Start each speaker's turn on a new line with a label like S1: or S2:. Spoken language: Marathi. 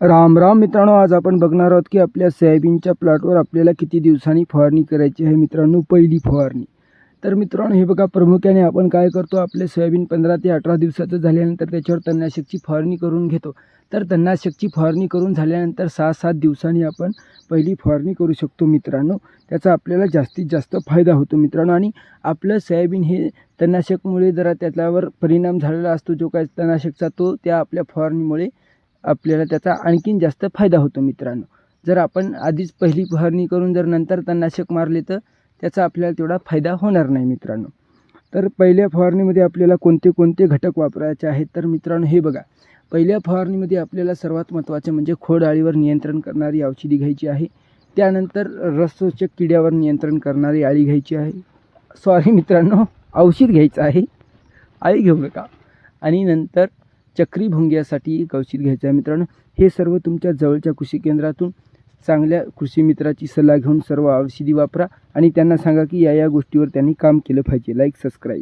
S1: राम राम मित्रांनो आज आपण बघणार आहोत की आपल्या सोयाबीनच्या प्लॉटवर आपल्याला किती दिवसांनी फवारणी करायची आहे मित्रांनो पहिली फवारणी. तर मित्रांनो हे बघा प्रामुख्याने आपण काय करतो आपले सोयाबीन पंधरा ते अठरा दिवसाचं झाल्यानंतर त्याच्यावर तणनाशकची फवारणी करून घेतो. तर तणनाशकची फवारणी करून झाल्यानंतर सहा सात दिवसांनी आपण पहिली फवारणी करू शकतो मित्रांनो. त्याचा आपल्याला जास्तीत जास्त फायदा होतो मित्रांनो. आणि आपलं सोयाबीन हे तणनाशकमुळे जरा त्याच्यावर परिणाम झालेला असतो जो काय तणनाशकचा तो त्या आपल्या फवारणीमुळे आपल्याला त्याचा आणखीन जास्त फायदा होतो मित्रांनो. जर आपण आधीच पहिली फवारणी करून जर नंतर तणनाशक मारले तर त्याचा आपल्याला तेवढा फायदा होणार नाही मित्रांनो. तर पहिल्या फवारणीमध्ये आपल्याला कोणते कोणते घटक वापरायचे आहेत? तर मित्रांनो हे बघा. पहिल्या फवारणीमध्ये आपल्याला सर्वात महत्त्वाचे म्हणजे खोडआळीवर नियंत्रण करणारी औषधी घ्यायची आहे. त्यानंतर रसोचक किड्यावर नियंत्रण करणारी आळी घ्यायची आहे. सॉरी मित्रांनो औषध घ्यायचं आहे. आळी घेऊ नका. आणि नंतर चक्री भुंग्यासाठी एक औषध घ्यायचं आहे मित्रांनो. हे सर्व तुमच्या जवळच्या कृषी केंद्रातून चांगल्या कृषी मित्राची सल्ला घेऊन सर्व औषधी वापरा आणि त्यांना सांगा की या या गोष्टीवर त्यांनी काम केलं पाहिजे. Like subscribe